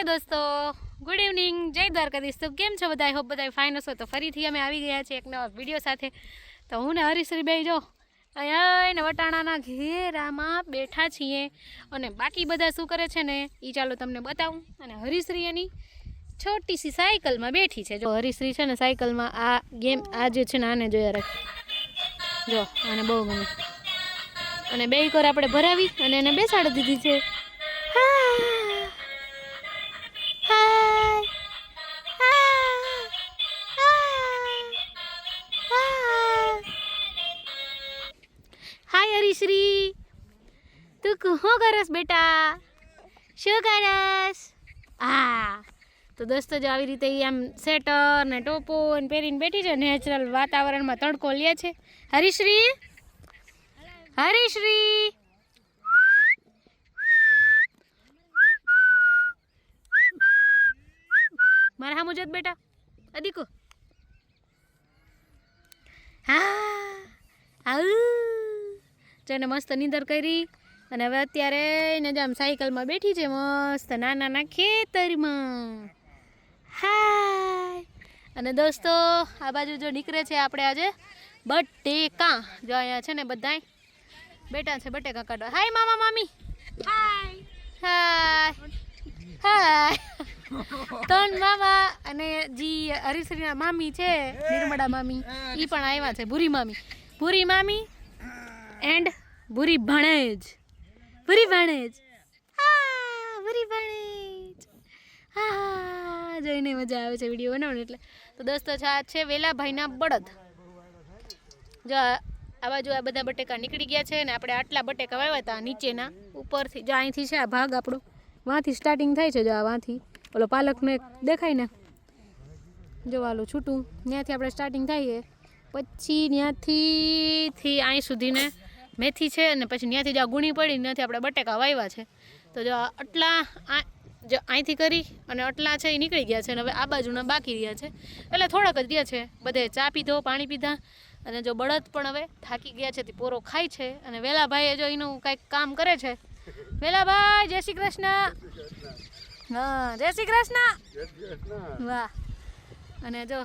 હાય દોસ્તો. Good evening જય દ્વારકાધીશ. તો કેમ છો બધા? હોપ બધા ફાઇન હશો. તો ફરીથી અમે આવી ગયા છીએ એક નવા વીડિયો સાથે. તો હું ને હરીશ્રી બે જો, અહીંયા વટાણાના ઘેરામાં બેઠા છીએ. અને બાકી બધા શું કરે છે ને એ ચાલો તમને બતાવું. અને હરીશ્રી એની છોટી સી સાયકલમાં બેઠી છે. જો, હરીશ્રી છે ને સાયકલમાં આ ગેમ, આ જે છે ને આને જોયા રાખે. જો, આને બહુ ગમે. અને બે કર આપણે ભરાવી અને એને બેસાડી દીધી છે. શું કરસ? હા તો દોસ્તો જો આવી રીતે આમ સ્વેટર ને ટોપો ને પહેરીને બેઠી છે, નેચરલ વાતાવરણમાં તડકો લે છે. હરીશ્રી? હરીશ્રી? મારા હા મુજબ બેટા અદીકો હા, આઉ. જેને મસ્ત નીંદર કરી. અને હવે અત્યારે એને જ આમ સાયકલમાં બેઠી છે મસ્ત નાના નાના ખેતરમાં. હાય. અને દોસ્તો આ બાજુ જો નીકળે છે આપણે આજે બટેકા. જો અહીંયા છે ને બધાય બેટા છે બટેકા કાઢવા. હાય મામા મામી. હાય. હાય. હાય. ત્રણ મામા અને જી હરીશ્રીના મામી છે નિર્મળા મામી એ પણ આવ્યા છે ભૂરી મામી. ભૂરી મામી એન્ડ ભૂરી ભણેજ. ભૂરી ભણેજ હા વરી ભણેજ હા જોઈને મજા આવે છે વીડિયો બનાવવાનો એટલે. તો દોસ્તો, તો આ છે વેલાભાઈના બળદ. જો આ બાજુ આ બધા બટેકા નીકળી ગયા છે અને આપણે આટલા બટેકા વાવ્યા હતા નીચેના, ઉપરથી, જો અહીંથી છે આ ભાગ આપણો. વાંથી સ્ટાર્ટિંગ થાય છે જો આ વાંથી. ઓલો પાલકનો એક દેખાય ને? જો વાલું છૂટું. ત્યાંથી આપણે સ્ટાર્ટિંગ થાય પછી ત્યાંથી થી અહીં સુધીને મેથી છે અને પછી ત્યાંથી જો આ ગુણી પડી ત્યાંથી આપણે બટેકા વાવ્યા છે. તો જો આટલા આ જો અહીંથી કરી અને આટલા છે એ નીકળી ગયા છે અને હવે આ બાજુના બાકી રહ્યા છે. એટલે થોડાક જ રહ્યા છે. બધે ચા પીધો, પાણી પીધા અને જો બળદ પણ હવે થાકી ગયા છે, તે પોરો ખાય છે અને વેલાભાઈએ જો એનું કાંઈક કામ કરે છે. વેલાભાઈ, જય શ્રી કૃષ્ણ. હા, જય શ્રી કૃષ્ણ. વાહ. અને જો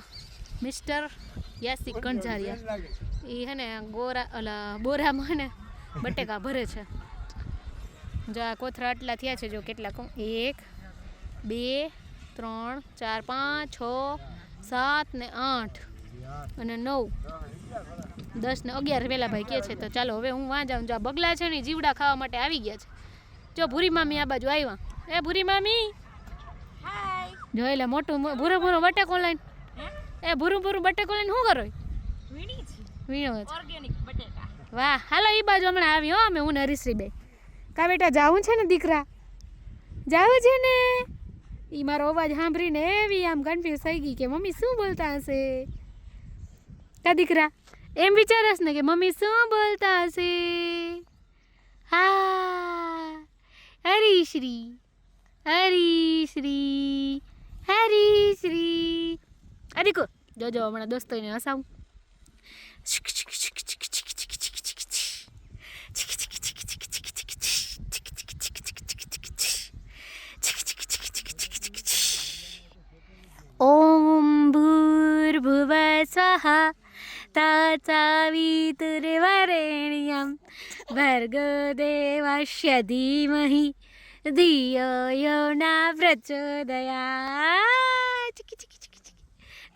મિસ્ટર યાસિક કણઝારિયા એ હે ને ગોરા ઓલા બોરામાં ને બટેકા ભરે છે. જો આ કોથરા આટલા થયા છે જો કેટલા કહું? એક બે ત્રણ ચાર પાંચ છ સાત ને આઠ અને નવ. દસ ને અગિયાર વેલા ભાઈ કહે છે તો ચાલો હવે હું વાં જાઉં. જો આ બગલા છે ને જીવડા ખાવા માટે આવી ગયા છે. જો ભૂરી મામી આ બાજુ આવ્યા એ ભૂરી મામી! જો એટલે મોટું ભૂરો ભૂરો બટેકો લઈને. એ ભૂરું ભૂરું બટેકો લઈને શું કરો? વીણો. વાહ હાલો એ બાજુ હમણાં આવી હો અમે હું હરીશ્રી બે કા બેટા જાવું છે ને દીકરા? જાવું છે ને? એ મારો અવાજ સાંભળીને એવી આમ કન્ફ્યુઝ થઈ ગઈ કે મમ્મી શું બોલતા હશે? કા દીકરા એમ વિચારસ ને કે મમ્મી શું બોલતા હશે? હા હરીશ્રી હરીશ્રી હરીશ્રી. અરીકો જોજો હમણાં દોસ્તોને હસાવું. ॐ भूर्भुवः स्वः ताचावितुर्वरेण्यं भर्गदेवस्य धीमहि धियो यो न प्रचोदयात्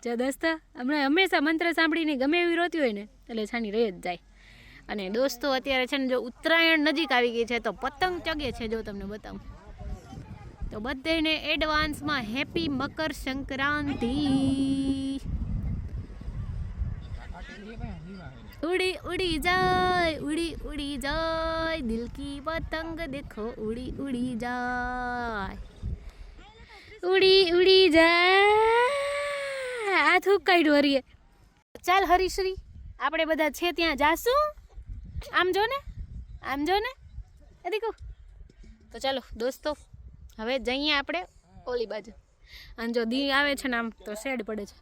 જો દોસ્તો. હમણાં હંમેશા મંત્ર સાંભળીને ગમે એવી રોતી હોય ને, એટલે છાની રહી જ જાય. અને દોસ્તો, અત્યારે છે ને જો ઉત્તરાયણ નજીક આવી ગઈ છે, તો પતંગ ચગે છે, જો તમને બતાવું. તો બધાને એડવાન્સમાં હેપી મકર સંક્રાંતિ. ઉડી ઉડી જાય, ઉડી ઉડી જાય. દિલ કી પતંગ દેખો, ઉડી ઉડી જાય. ઉડી ઉડી જાય. આ થૂક કાઢ્યું હરીએ. ચાલ હરીશ્રી, આપણે બધા છે ત્યાં જાશું. આમ જો ને, આમ જો ને. એ દીકું. તો ચાલો, દોસ્તો, હવે જઈએ આપણે ઓલી બાજુ. અને જો દી આવે છે ને, આમ તો શેડ પડે છે.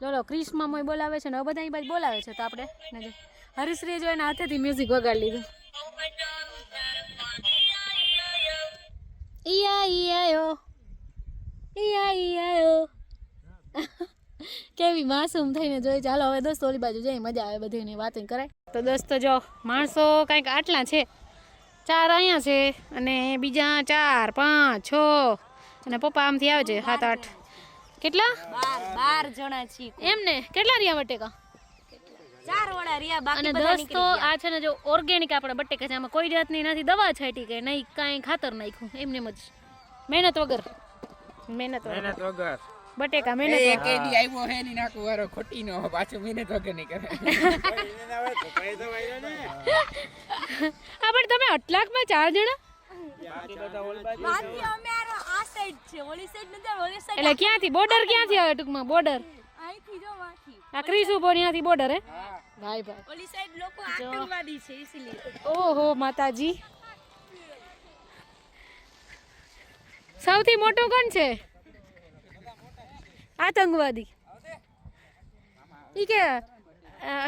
ચલો ક્રિશમાં મોય બોલાવે છે ને, હવે બધા બાજુ બોલાવે છે તો આપણે હરીશ્રીએ જો એના હાથેથી મ્યુઝિક વગાડી લીધું. ઈયા ઈયાયો કેવી માસૂમ થઈને જોઈ ચાલો હવે દોસ્તો ઓલી બાજુ જઈ મજા આવે બધીની વાત કરાય. તો દોસ્તો જો માણસો કંઈક આટલા છે. ચાર અહીંયા છે અને બીજા ચાર પાંચ છ અને પપ્પા આમથી આવે છે સાત આઠ. કેટલા? બાર જણા છીએ. એમ ને કેટલા રહ્યા બટેકા? અને દોસ્તો આ છે ને જો ઓર્ગેનિક આપણે બટેકા છે આમાં કોઈ જાતની નથી દવા છાંટી કે નહીં કાંઈ ખાતર નાખ્યું એમને એમ જ મહેનત વગર. મહેનત વગર. બટેકા મહેનત એક એડી આવ્યો હે ની નાકુ વારો ખોટી નો પાછું મહેનત વગર નહીં કરે. હા પણ તમે અટલાકમાં ચાર જણા? બાકી અમે આ આ સાઈડ છે ઓલી સાઈડ નથી ઓલી સાઈડ એટલે ક્યાંથી? બોર્ડર ક્યાંથી આવે ટૂંકમાં? બોર્ડર? બોર્ડર હે? ભાઈ ભાઈ. ઓલી સાઈડ લોકો આતંકવાદી છે ઇસીલિए ઓહો માતાજી. સૌથી મોટો કોણ છે? આતંકવાદી ઈ કે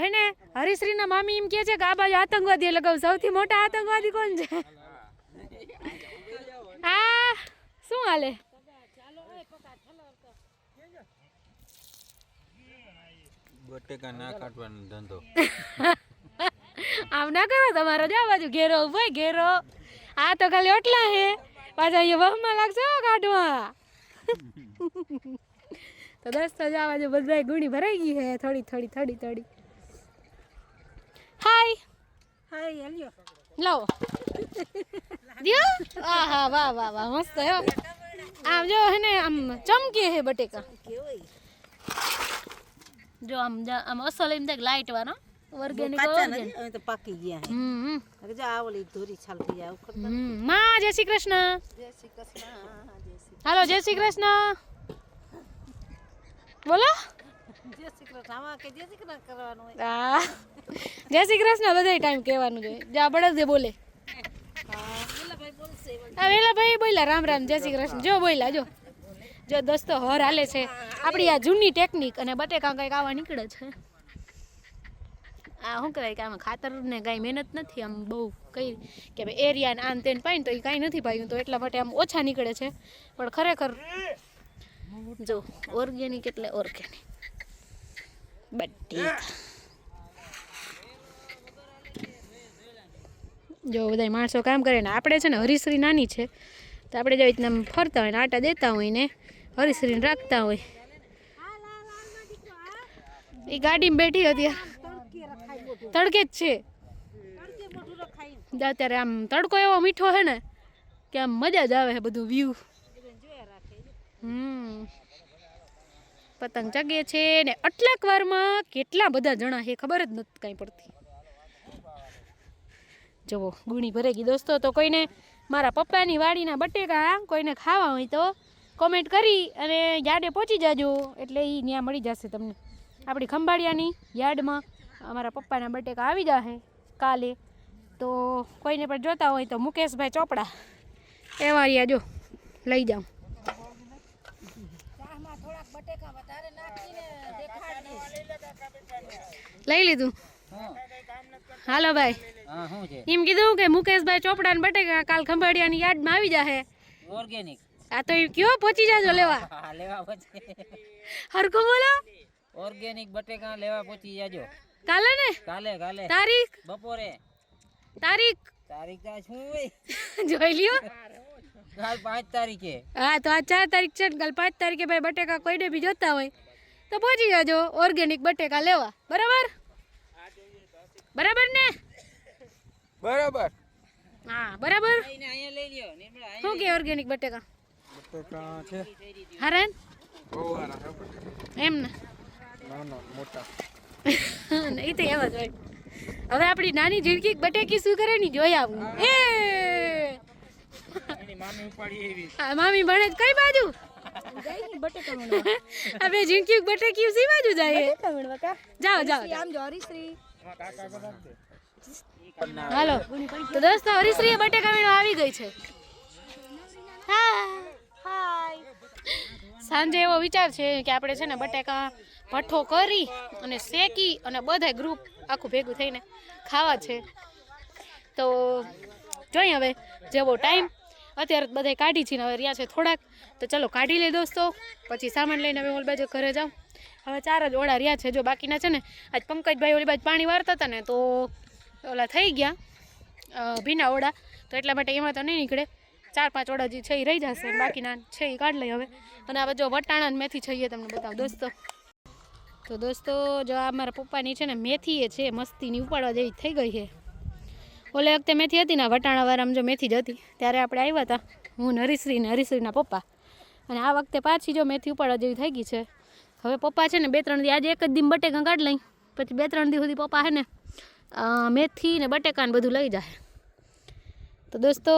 હેને હરીશ્રીના મામી એમ કહે છે કે આ બાજુ આતંકવાદી એટલે કહું સૌથી મોટા આતંકવાદી કોણ છે? આ શું હાલે? બટેકા ના કાઢવાનો ધંધો. આમ ના કરો તમારો જા બાજુ ઘેરો ઊભો ઘેરો. આ તો ખાલી ઓટલા હે. પાછા અહીંયા વહમાં લાગશે કાઢવા. તો દોસ્તો જા જો બધા ગુણી ભરાઈ ગઈ હે થોડી થોડી થોડી થોડી. હાય. હાય હેલ્યો. લાવો. દિયો? આહા વાહ વાહ વાહ મસ્ત હે. આમ જો હે ને આમ ચમકે હે બટેકા. જો આમ આમ અસલ એમ દેખ લાઈટ વાળો. ઓર્ગેનિક ઓર્ગેનિક અમે તો પાકી ગયા હમ હમ. જો આ ઓલી ધોરી છાલતી આ ઉખડમાં જય શ્રી કૃષ્ણ જય શ્રી કૃષ્ણ. હાલો જય શ્રી કૃષ્ણ. બોલો. જય શ્રી કૃષ્ણ. જય શ્રી કૃષ્ણ કરવાનું હોય? આ જય શ્રી કૃષ્ણ બધાય ટાઈમ કહેવાનું જોઈએ જા બળદે બોલે. ભાઈ વેલા ભાઈ બોલ્યા રામ રામ જય શ્રી કૃષ્ણ. જો બોલ્યા જો. જો દોસ્તો હર હાલે છે. આપણી આ જૂની ટેકનિક અને બટેકા કંઈક આવા નીકળે છે. આ શું કહેવાય કે આમાં ખાતર ને કાંઈ મહેનત નથી આમ બહુ કઈ કે ભાઈ એરિયા આમ તેન પાય ને તો એ કાંઈ નથી પાયું તો એટલા માટે આમ ઓછા નીકળે છે. પણ ખરેખર જો ઓર્ગેનિક એટલે ઓર્ગેનિક બધી. જો બધા માણસો કામ કરે ને, આપણે છે ને હરીશ્રી નાની છે, તો આપણે જેવી રીતના ફરતા હોય ને, આટા દેતા હોય ને, હરીશ્રીને રાખતા હોય. એ ગાડીમાં બેઠી હતી. તડકે જ છે. અત્યારે આમ તડકો એવો મીઠો છે ને, કે આમ મજા જ આવે છે બધું વ્યૂ હમ. પતંગ ચગે છે ને આટલાક વારમાં કેટલા બધા જણા છે ખબર જ નથી કાંઈ પડતી. જુઓ, ગુણી ભરેગી દોસ્તો, તો કોઈને મારા પપ્પાની વાડીના બટેકા કોઈને ખાવા હોય તો કોમેન્ટ કરી અને યાર્ડે પહોંચી જાજો. એટલે એ ત્યાં મળી જશે તમને. આપણી ખંભાળિયાની યાર્ડમાં અમારા પપ્પાના બટેકા આવી જશે કાલે. તો કોઈને પણ જોતા હોય તો મુકેશભાઈ ચોપડા. એ વાળિયા જો, લઈ જાઉં. લઈ લીધું? હાલો ભાઈ. હા શું છે એમ કીધું કે મુકેશભાઈ ચોપડા ને બટેકા કાલ ખંભાળિયાની યાર્ડમાં આવી જાહે. ઓર્ગેનિક આ તો એ કયો પહોંચી જાજો લેવા. હા લેવા પછી હરકો બોલો. ઓર્ગેનિક બટેકા લેવા પહોંચી જાજો. કાલે ને? કાલે કાલે. તારીખ? બપોરે. તારીખ? તારીખ તો શું હોય. જોઈ લ્યો. કાલ પાંચ તારીખે. હા તો આ ચાર તારીખ છે ને કાલ પાંચ તારીખે ભાઈ બટેકા કોઈને બી જોતા હોય. તો પહોંચી જાજો ઓર્ગેનિક બટેકા લેવા. બરાબર? બરાબર ને? બરાબર. હા બરાબર? અહીંયા લઈ લ્યો નિર્મળા શું કે ઓર્ગેનિક બટેકા? બટેકા છે. હરાન? એમ ને? મોટા. એ તો એવા જ હોય. હવે આપણી નાની જિંદગી બટેકી શું કરે ની જોઈ આવું. એ મામી ઉપાડી એવી. મામી ભણે કઈ બાજુ? હવે ઝીણકી બટેકી સી બાજુ જાય જાઓ જાઓ. જાઓ. હાલો. તો દોસ્તો હરીશ્રી બટેકા વીણો આવી ગઈ છે. હાય. સાંજે એવો વિચાર છે કે આપણે છે ને બટેકા ભઠ્ઠો કરી અને શેકી અને બધાય ગ્રુપ આખું ભેગું થઈને ખાવા છે. તો જોઈએ હવે જેવો ટાઈમ અત્યારે બધા કાઢી છે ને હવે રહ્યા છે થોડાક. તો ચલો કાઢી લઈ દોસ્તો. પછી સામાન લઈને હવે ઓલી બાજુ ઘરે જાઉં. હવે ચાર જ ઓળા રહ્યા છે જો બાકીના છે ને, આજ પંકજભાઈ ઓલી બાજુ પાણી વારતા હતા ને તો ઓલા થઈ ગયા ભીના ઓળા. તો એટલા માટે એમાં તો નહીં નીકળે. ચાર પાંચ ઓળા જે છે એ રહી જશે બાકીના છે એ કાઢ લઈ હવે. અને હવે જો વટાણા ને મેથી છે તમને બતાવો દોસ્તો. તો દોસ્તો, જો આ મારા પપ્પાની છે ને મેથી એ છે, મસ્તીની ઉપાડવા જેવી થઈ ગઈ છે. ઓલે વખતે મેથી હતી ને વટાણાવાળામાં જો મેથી જ હતી, ત્યારે આપણે આવ્યા હતા, હું ને હરીશ્રી ને હરીશ્રીના પપ્પા. અને આ વખતે પાછી જો મેથી ઉપાડવા જેવી થઈ ગઈ છે. હવે પપ્પા છે ને બે ત્રણ દી આજે એક જ દિન બટેકા કાઢ લઈ, પછી બે ત્રણ દી સુધી પપ્પા છે ને મેથી ને બટેકા ને બધું લઈ જાય. તો દોસ્તો,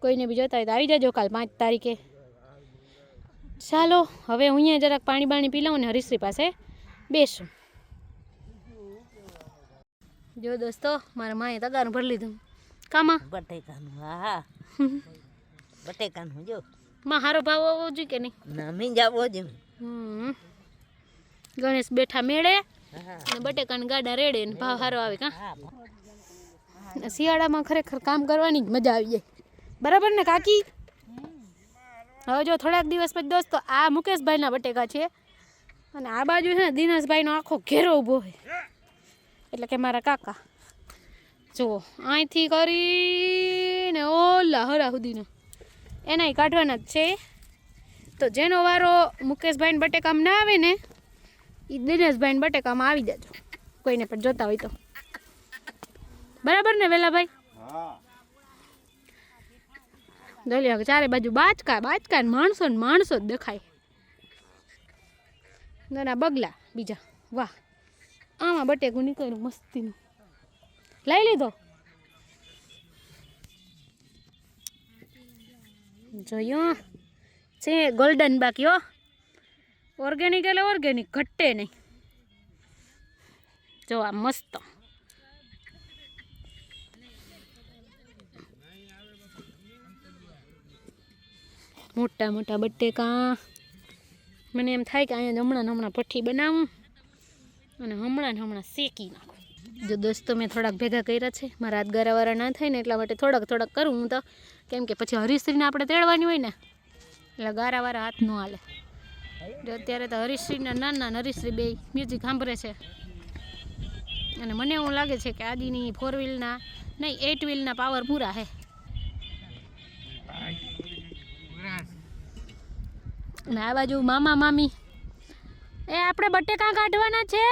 કોઈને બી જોતા હોય તો આવી જાજો કાલ પાંચ તારીખે. ચાલો, હવે હું અહીંયા જરાક પાણી બાણી પી લઉં ને હરીશ્રી પાસે બેસું. જો દોસ્તો મારા માએ તગારું ભરી લીધું. કામાં? બટેકાનું હા બટેકાનું જો. માં હારો ભાવ આવવો જોઈએ કે નહીં? ના આવવો જ હમ. ગણેશ બેઠા મેળે અને બટેકાના ગાડા રેડે ને ભાવ સારો આવે કાં? શિયાળામાં ખરેખર કામ કરવાની જ મજા આવી જાય. બરાબર ને કાકી? હવે જો થોડાક દિવસ પછી દોસ્તો આ મુકેશભાઈના બટેકા છે. અને આ બાજુ છે ને દિનેશભાઈનો આખો ઘેરો ઊભો હોય. એટલે કે મારા કાકા. જુઓ અહીંથી કરીને ઓલા હરા સુધીનો એનાય કાઢવાના જ છે. તો જેનો વારો મુકેશભાઈને બટેકામાં ના આવે ને એ દિનેશભાઈને બટેકામાં આવી જજો. કોઈને પણ જોતા હોય તો. બરાબર ને વેલાભાઈ? દલિયા ચારે બાજુ બાચકા બાચકા ને માણસો ને માણસો જ દેખાય. ના બગલા બીજા. વાહ. આમાં બટેકું નીકળ્યું મસ્તીનું. લઈ લીધો. જોયો. છે ગોલ્ડન બાકી હો. ઓર્ગેનિક એટલે ઓર્ગેનિક ઘટે નહીં. જો આ મસ્ત. મોટા મોટા બટેકા. મને એમ થાય કે અહીંયા હમણાં હમણાં પઠ્ઠી બનાવું. અને હમણાં હમણાં શેકી નાખું. જો દોસ્તો, મેં થોડાક ભેગા કર્યા છે. મારા હાથ ગરાવાળા ના થાય ને એટલા માટે થોડાક થોડાક કરું હું તો. કેમ કે પછી હરીશ્રીને આપણે તેડવાની હોય ને, એટલે ગારાવાળા હાથ ન હાલે. અત્યારે તો હરીશ્રીના નાના હરીશ્રી બે મ્યુઝિક સાંભળે છે. અને મને એવું લાગે છે કે આદિની ફોર વ્હીલના નહીં એટ વ્હીલના પાવર પૂરા છે અને આ બાજુ મામા, મામી એ આપણે બટેકા કાઢવાના છે.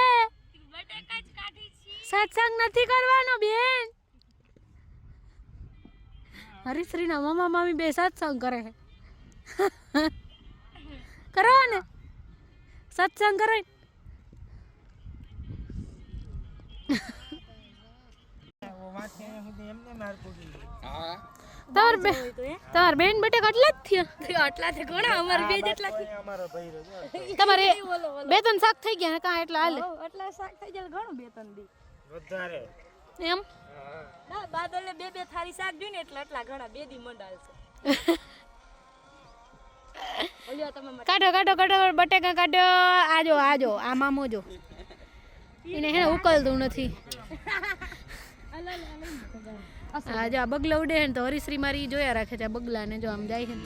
સત્સંગ નથી કરવાનો બેન. હરીશ્રીના મામા મામી બે સત્સંગ કરે છે. કરો ને. સત્સંગ કરે હા. તાર બે તાર બેન બટેક આટલા જ થયા? આટલા ઘણા અમારે બે જેટલા તમારે બે ત્રણ શાક થઈ ગયા કા એટલા હાલે? એટલા શાક થઈ ગયા ઘણું બે. ત્રણ દી એમ? ના બાદલે બે બે થાળી શાક જોઈને એટલે એટલા ઘણા બે દી મંડાલશે કાઢો કાઢો કાઢો બટેકા કાઢો. આજો આજો આ મામો જો. એને હે ઉકલતું નથી. આ જો આ બગલા ઉડે ને તો હરીશ્રી મારી જોયા રાખે છે આ બગલાને જો આમ જાય છે ને.